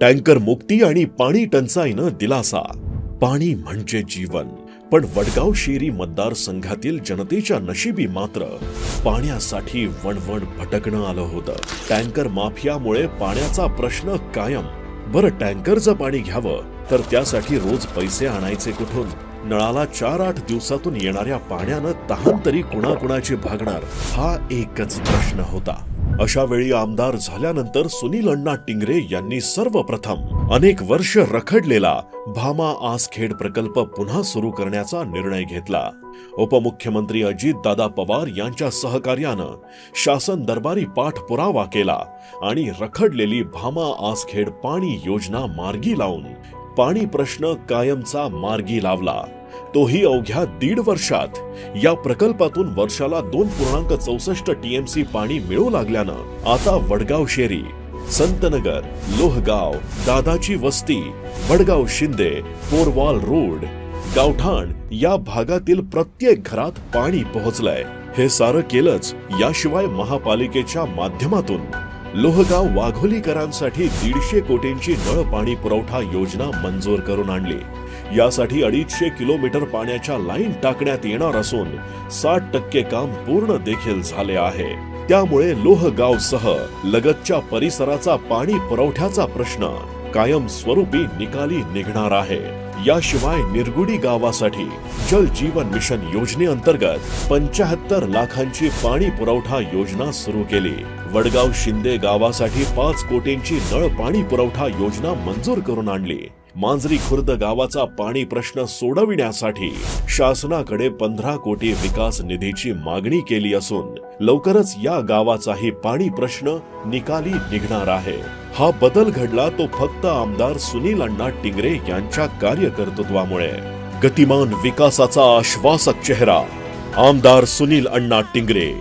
Tanker मुक्ती आणि पाणी टंचाईनं दिलासा. पाणी म्हणजे जीवन पण वडगाव शेरी मतदारसंघातील जनतेच्या नशिबी मात्र पाण्यासाठी वणवण भटकणं आलं होतं. टँकर माफियामुळे पाण्याचा प्रश्न कायम. बरं टँकरचं पाणी घ्यावं तर त्यासाठी रोज पैसे आणायचे कुठून? नळाला चार आठ दिवसातून येणाऱ्या पाण्यानं तहान तरी कुणाकुणाची भागणार? हा एकच प्रश्न होता. अशा वेळी आमदार झाल्यानंतर सुनील अण्णा टिंगरे यांनी सर्वप्रथम अनेक वर्ष रखडलेला भामा आसखेड प्रकल्प पुन्हा सुरू करण्याचा निर्णय घेतला. उपमुख्यमंत्री अजित दादा पवार यांच्या सहकार्यानं शासन दरबारी पाठपुरावा केला आणि रखडलेली भामा आसखेड पाणी योजना मार्गी लावून पाणी प्रश्न कायमचा मार्गी लावला. तोही अवघ्या दीड वर्षात. या प्रकल्पातून वर्षाला दोन पूर्णांक चौसष्ट टीएमसी पाणी मिळू लागल्यानं आता वडगाव शेरी संतनगर लोहगाव दादाची वस्ती वडगाव शिंदे पोरवाल रोड गावठाण या भागातील प्रत्येक घरात पाणी पोहोचलंय. हे सारं केलंच याशिवाय महापालिकेच्या माध्यमातून. लोहगाव वाघोलीकरांसाठी दीडशे कोटींची नळ पाणी पुरवठा योजना मंजूर करून आणली. यासाठी अडीचशे किलोमीटर पाण्याच्या लाईन टाकण्यात येणार असून साठ टक्के काम पूर्ण देखील झाले आहे. त्यामुळे लोहगावसह लगतच्या परिसराचा पाणी पुरवठ्याचा प्रश्न कायम स्वरूपी निकाली निघणार आहे. याशिवाय निरगुडी गावासाठी जल जीवन मिशन योजनेअंतर्गत पंचाहत्तर लाखांची पाणी पुरवठा योजना सुरू केली. वडगाव शिंदे गावासाठी पाच कोटींची नळ पाणी पुरवठा योजना मंजूर करून आणली. मांजरी खुर्द गावाचा पाणी प्रश्न सोडविण्यासाठी शासनाकडे पंधरा कोटी विकास निधीची मागणी केली असून लवकरच या गावाचाही पाणी प्रश्न निकाली निघणार आहे. हा बदल घडला तो फक्त आमदार सुनील अण्णा टिंगरे यांच्या कार्यकर्तृत्वामुळे. गतिमान विकासाचा आश्वासक चेहरा आमदार सुनील अण्णा टिंगरे.